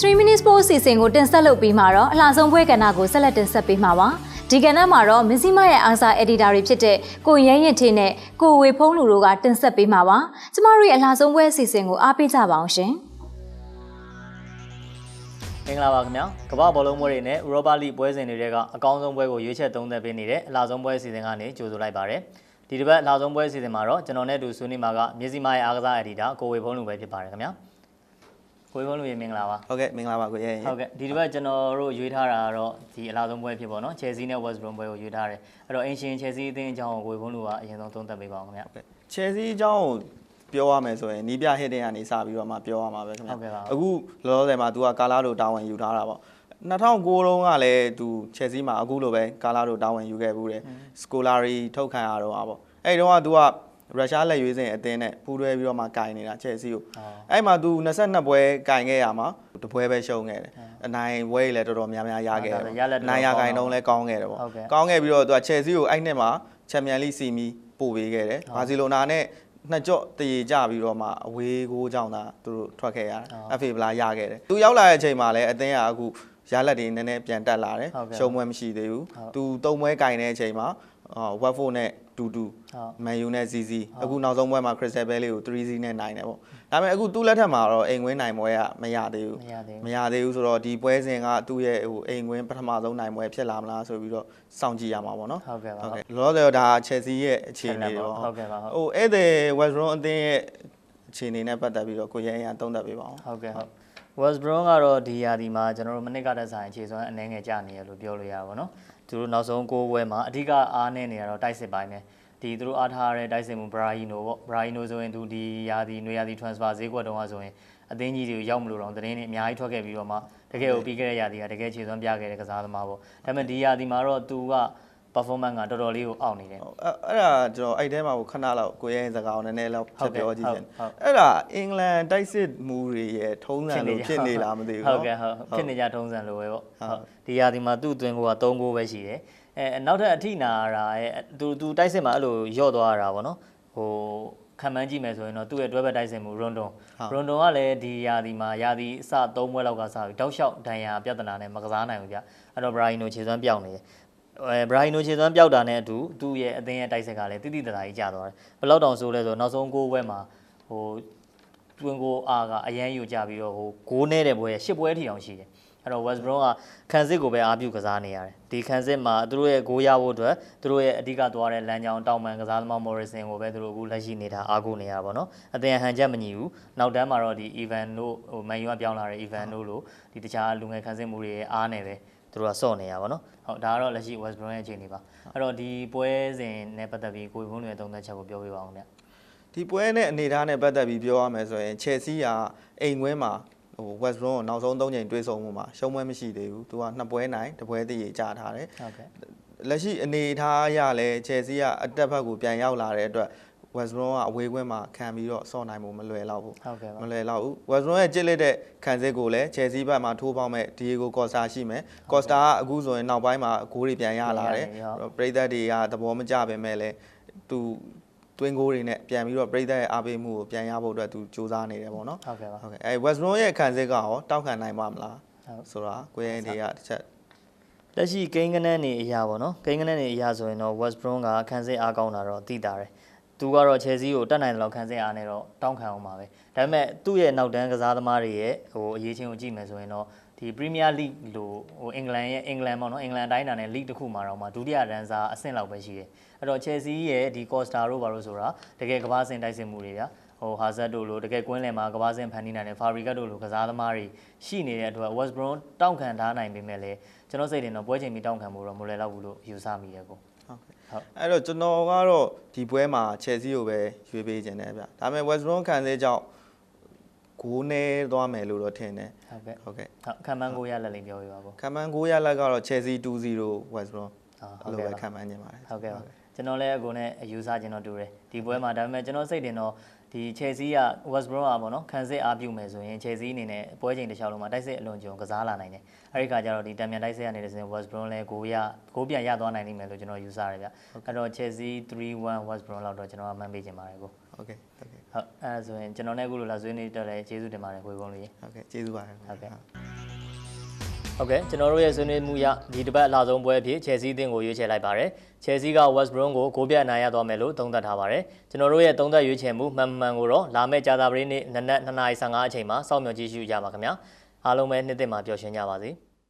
3 minutes post အစီအစဉ်ကိုတင်ဆက်လုပ်ပြီးမှာတော့အလှဆုံးပွဲကဏ္ဍကိုဆက်လက်တင်ဆက်ပေးမှာပါဒီကဏ္ဍမှာတော့မဇ္ဈိမရဲ့အားစား editor တွေဖြစ်တဲ့ကိုရဲရင်ထင်းနဲ့ကိုဝေဖုံးလူတို့ကတင်ဆက်ပေးမှာပါကျမတို့ရဲ့အလှဆုံးပွဲအစီအစဉ်ကိုအားပေးကြပါအောင်ရှင်မင်္ဂလာပါခင်ဗျာကမ္ဘာဘောလုံးပွဲတွေနဲ့ဥရောပလိပွဲစဉ်တွေထဲကအကောင်းဆုံးပွဲကိုရွေးချယ်သုံးသပ်ပေးနေတဲ့အလားဆုံးပွဲအစီအစဉ်ကနေကြိုဆိုလိုက်ပါရစေဒီတစ်ပတ်အလားဆုံးပွဲအစီအစဉ်မှာတော့ကျွန်တော်နဲ့အတူဆွေးနွေးမှာကမြစီမာရဲ့အားကစားအက်ဒီတာကိုဝေဖုံးလူပဲဖြစ်ပါတယ်ခင်ဗျာ ကိုရောလူရေမင်္ဂလာပါဟုတ်ကဲ့မင်္ဂလာပါကိုရေဟုတ်ကဲ့ဒီတစ်ပတ်ကျွန်တော်တို့ရွေးထားတာကတော့ဒီအလားဆုံးပွဲဖြစ်ပေါ့နော် Chelsea နဲ့ West Brom ပွဲကိုရွေးထားတယ်အဲ့တော့အင်ရှင် Chelsea အသင်းအကြောင်းကိုကိုရောလူကအရင်ဆုံးသုံးသပ်ပေးပါအောင်ခင်ဗျဟုတ်ကဲ့ Chelsea အကြောင်းကိုပြောရမယ်ဆိုရင်နီးပြ hitting ကနေစပြီးတော့မှပြောရမှာပဲခင်ဗျဟုတ်ကဲ့ပါအခုလောလောဆယ်မှာ तू ကကာလာလိုတာဝန်ယူထားတာပေါ့2009တုန်းကလည်းသူချက်စီမှာအခုလိုပဲကာလာတို့တာဝန်ယူခဲ့ဘူးတယ်စကိုလာရီထုတ်ခံရတော့ပါပေါ့အဲ့ဒီတော့ကသူက ရုရှားလက်ရွေးစင်အသင်းနဲ့ပူးတွဲပြီးတော့မှကင်နေတာချယ်ဆီကိုအော်အဲ့မှာ तू 22ပွဲကင်ခဲ့ရမှာတပွဲပဲရှုံးခဲ့တယ်အနိုင်ဝဲလည်းတော်တော်များများရခဲ့တယ်ရလက်တော်တော်နိုင်ရကင်တုံးလည်းကောင်းခဲ့တယ်ပေါ့ဟုတ်ကဲ့ကောင်းခဲ့ပြီးတော့ तू ကချယ်ဆီကိုအဲ့နှစ်မှာချန်ပီယံလိစီမီပို့ပေးခဲ့တယ်ဘာစီလိုနာနဲ့နှစ်ကြော့တရေကြပြီးတော့မှအဝေးကိုကြောင့်သာသူတို့ထွက်ခဲ့ရတယ် FA ဗလာရခဲ့တယ်သူရောက်လာတဲ့အချိန်မှာလည်းအသင်းကအခုရလက်တွေနည်းနည်းပြန်တက်လာတယ်ဟုတ်ကဲ့ရှုံးပွဲမရှိသေးဘူးဟုတ်သူသုံးပွဲကင်တဲ့အချိန်မှာဝက်ဖို့နဲ့ တူတူဟုတ်မန်ယူနဲ့ ZZ အခုနောက်ဆုံးပွဲမှာ Crystal Palace ကို3-0နဲ့နိုင်တယ်ပေါ့ဒါပေမဲ့အခုသူ့လက်ထက်မှာတော့အိမ်ဝင်းနိုင်ပွဲကမရသေးဘူးမရသေးဘူးမရသေးဘူးဆိုတော့ဒီပွဲစဉ်ကသူ့ရဲ့ဟိုအိမ်ဝင်းပထမဆုံးနိုင်ပွဲဖြစ်လာမလားဆိုပြီးတော့စောင့်ကြည့်ရမှာပေါ့နော်ဟုတ်ကဲ့ပါဟုတ်ကဲ့လောလောဆယ်တော့ဒါ Chelsea ရဲ့အခြေအနေတွေပေါ့ဟုတ်ကဲ့ပါဟုတ်ဟိုဧည့်သည် West Brom အသင်းရဲ့အခြေအနေနဲ့ပတ်သက်ပြီးတော့ကိုရဲအရင်သုံးသပ်ပေးပါအောင်ဟုတ်ကဲ့ဟုတ် West Brom ကတော့ဒီရာသီမှာကျွန်တော်တို့မနစ်ကတည်းကဆိုင်အခြေစွမ်းအနှဲငယ်ကြနေရလို့ပြောလို့ရပါဘောနော်သူတို့နောက်ဆုံးကိုးပွဲမှာအဓိကအားနေနေရတော့တိုက်စစ်ပိုင်းနဲ့ဒီသူတို့အားထားရတဲ့တိုက်စစ်မှု Brahino ပေါ့ Brahino ဆိုရင်သူဒီရာသီနွေရာသီ transfer ဈေးကွက်တုန်းကဆိုရင်အသင်းကြီးတွေကိုရောက်မလို့တော့သတင်းတွေအများကြီးထွက်ခဲ့ပြီးတော့မှတကယ်ကိုပြီးခဲ့တဲ့ရာသီကတကယ်ခြေစွမ်းပြခဲ့တဲ့ကစားသမားပေါ့ဒါပေမဲ့ဒီရာသီမှာတော့သူက performance ကတော်တော်လေးကိုအောင့်နေတယ်အဲ့ဒါကျွန်တော်အဲ့ထဲမှာကိုခဏလောက်ကိုရဲစကားအောင်နည်းနည်းလောက်ဖြတ်ပြောကြည့်ချင်အဲ့ဒါအင်္ဂလန်တိုက်စစ်မူတွေရဲ့ထုံးစံလို့ဖြစ်နေလားမသိဘူးဟုတ်ကဲ့ဟုတ်ဖြစ်နေကြထုံးစံလိုပဲပေါ့ဟုတ်ဒီရာဒီမှာသူ့အတွင်းကိုက3ဂိုးပဲရှိတယ်အဲနောက်ထပ်အထိနာရာရဲ့သူသူတိုက်စစ်မှာအဲ့လိုယော့သွားတာပေါ့နော်ဟိုခံမှန်းကြည့်မယ်ဆိုရင်တော့သူ့ရဲ့တွဲဘက်တိုက်စင်မှုရွန်ဒွန်ရွန်ဒွန်ကလည်းဒီရာသီမှာရာသီအစ3ပွဲလောက်ကစပြီးတောက်လျှောက်ဒဏ်ရာပြဿနာနဲ့မကစားနိုင်ဘူးဗျအဲ့တော့ဘရာဟီနိုခြေစွမ်းပြောင်းနေတယ် ဘရာဟီနိုခြေစွမ်းပြောက်တာနဲ့အတူသူ့ရဲ့အသင်းရဲ့တိုက်စစ်ကလည်းတိတိတသားကြီးကျသွားတယ်ဘယ်လောက်တောင်ဆိုလဲဆိုတော့နောက်ဆုံး9ပွဲမှာဟိုတွင်ကိုအားကအရန်ယူကြပြီးတော့ဟိုဂိုးနေတဲ့ပွဲရှစ်ပွဲထိအောင်ရှိတယ်အဲ့တော့ West Brom ကခံစစ်ကိုပဲအားပြုကစားနေရတယ်ဒီခံစစ်မှာသူတို့ရဲ့ဂိုးရဖို့အတွက်သူတို့ရဲ့အဓိကသွားတဲ့လမ်းကြောင်းတောင်ပန်ကစားသမား Morrison ကိုပဲသူတို့အခုလက်ရှိနေတာအားကိုးနေရပါတော့အသင်ဟန်ချက်မညီဘူးနောက်တန်းမှာတော့ဒီ Evan တို့ဟို Man U ကပြောင်းလာတဲ့ Evan တို့လို့ဒီတခြားလူငယ်ခံစစ်မှုတွေရဲ့အားနေပဲ သူတို့ကစော့နေရပါတော့ဟုတ်ဒါကတော့လက်ရှိ West Brom ရဲ့အခြေအနေပါအဲ့တော့ဒီပွဲစဉ်နဲ့ပတ်သက်ပြီးကိုယ်ဘုန်းတွေသုံးသက်ချက်ကိုပြောပြပါအောင်ဗျဒီပွဲနဲ့အနေအထားနဲ့ပတ်သက်ပြီးပြောရမယ်ဆိုရင် Chelsea ကအိမ်ဝင်းမှာဟို West Brom ကိုနောက်ဆုံး3ချိန်တွေ့ဆုံမှုမှာရှုံးပွဲမရှိသေးဘူးသူကနှစ်ပွဲနိုင်တစ်ပွဲတည်ရကြထားတယ်ဟုတ်ကဲ့လက်ရှိအနေအထားအရလဲ Chelsea ကအတက်ဘက်ကိုပြန်ရောက်လာတဲ့အတွက် West Brom ကအဝေးကွင်းမှာခံပြီးတော့ဆော့နိုင်မှုမလွယ်တော့ဘူးဟုတ်ကဲ့ပါမလွယ်တော့ဘူး West Brom ရဲ့ကြစ်လက်တဲ့ခံစစ်ကိုလည်း Chelsea ဘက်မှာထိုးပေါက်မဲ့ Diego Costa ရှိမယ် Costa ကအခုဆိုရင်နောက်ပိုင်းမှာဂိုးတွေပြန်ရလာတယ်ပြန်ရနေပြီဟုတ်ပရိသတ်တွေကသဘောမကျပဲမဲ့လဲသူတွင်းဂိုးတွေနဲ့ပြန်ပြီးတော့ပရိသတ်ရဲ့အားပေးမှုကိုပြန်ရဖို့အတွက်သူစူးစမ်းနေတယ်ပေါ့နော်ဟုတ်ကဲ့ပါဟုတ်ကဲ့အဲ West Brom ရဲ့ခံစစ်ကရောတောက်ခံနိုင်ပါမလားဟုတ်ဆိုတာကိုရဲတွေကတစ်ချက်လက်ရှိကိန်းကနန်းနေအရာပေါ့နော်ကိန်းကနန်းနေအရာဆိုရင်တော့ West Brom ကခန်းစစ်အားကောင်းတာတော့သိတာတယ် သူကတော့ Chelsea ကိုတက်နိုင်တယ်လို့ခန်းစစ်အားနဲ့တော့တောင်းခံအောင်ပါပဲဒါပေမဲ့သူ့ရဲ့နောက်တန်းကစားသမားတွေရဲ့ဟိုအရေးချင်းကိုကြည့်မယ်ဆိုရင်တော့ဒီ Premier League လို့ဟိုအင်္ဂလန်ရဲ့အင်္ဂလန်ပေါ့နော်အင်္ဂလန်တိုင်းတာနဲ့ League တစ်ခုမှာတော့မှဒုတိယရန်စားအဆင့်လောက်ပဲရှိတယ်အဲ့တော့ Chelsea ရဲ့ဒီ Costa တို့ဘာလို့ဆိုတာတကယ်ကမ္ဘာစင်တိုက်စစ်မှုတွေဗျာဟိုဟာဇတ်တို့လိုတကယ်ကွင်းလယ်မှာကမ္ဘာစင်ဖန်တီးနိုင်တဲ့ Fabricat တို့လိုကစားသမားတွေရှိနေတဲ့အတွက် West Brom တောင်းခံထားနိုင်ပေမဲ့လည်းကျွန်တော်စိတ်တင်တော့ပွဲချိန်ပြီးတောင်းခံမှုတော့မလွယ်တော့ဘူးလို့ယူဆမိတယ်ကို ဟုတ်ကဲ့ဟုတ်အဲ့တော့ကျွန်တော်ကတော့ဒီပွဲမှာ Chelsea ကိုပဲရွေးပေးခြင်းတယ်ဗျဒါပေမဲ့ West Brom ခံစစ်ကြောင့်ဂိုးနေသွားမယ်လို့တော့ထင်တယ်ဟုတ်ကဲ့ဟုတ်ကဲ့ဟုတ်ခံမှန်းကိုရလက်လိမ်ပြောပြပါကိုခံမှန်း9ရလက်ကတော့ Chelsea 2-0 West Brom ဟုတ်အဲ့လိုကဲ့ပဲပါခံမှန်းခြင်းပါတယ်ဟုတ်ကဲ့ပါ ကျွန်တော်လည်းအကိုနဲ့အယူဆကျွန်တော်တူတယ်ဒီပွဲမှာဒါပေမဲ့ကျွန်တော်စိတ်တင်တော့ဒီ Chelsea က West Brom อ่ะပေါ့နော်ခံစစ်အားပြုမယ်ဆိုရင် Chelsea အနေနဲ့ပွဲချိန်တစ်ခြားလုံးမှာတိုက်စစ်အလွန်ကြုံကစားလာနိုင်တယ်အဲဒီခါကျတော့ဒီတံမြန်တိုက်စစ်ကနေတစ်စင် West Brom လည်းဂိုးရဂိုးပြန်ရသွားနိုင်လိမ့်မယ်လို့ကျွန်တော်ယူဆရတယ်ဗျအဲ့တော့ Chelsea 3-1 West Brom လောက်တော့ကျွန်တော်ကမှန်းပေးချင်ပါတယ်ကိုဟုတ်ကဲ့ဟုတ်ကဲ့ဟုတ်အဲဒါဆိုရင်ကျွန်တော်နဲ့အခုလိုလာဆွေးနွေးတော့လည်းကျေးဇူးတင်ပါတယ်ဝေဖုံးလေးဟုတ်ကဲ့ကျေးဇူးပါတယ်ဟုတ်ကဲ့ ဟုတ်ကဲ့ကျွန်တော်တို့ရဲ့ဆွေးနွေးမှုရဒီတစ်ပတ်အလားဆုံးပွဲအဖြစ် Chelsea အသင်းကိုရွေးချယ်လိုက်ပါတယ်။ Chelsea က West Brom ကိုဂိုးပြတ်အနိုင်ရသွားမယ်လို့သုံးသပ်ထားပါတယ်။ကျွန်တော်တို့ရဲ့သုံးသပ်ရွေးချယ်မှုမှန်မှန်ကိုတော့လာမယ့်ကြာသပတေးနေ့နနက်2:15အချိန်မှာစောင့်မျှော်ကြည့်ရှုကြပါခင်ဗျာ။အားလုံးပဲနှစ်သက်မှာပျော်ရွှင်ကြပါစေ။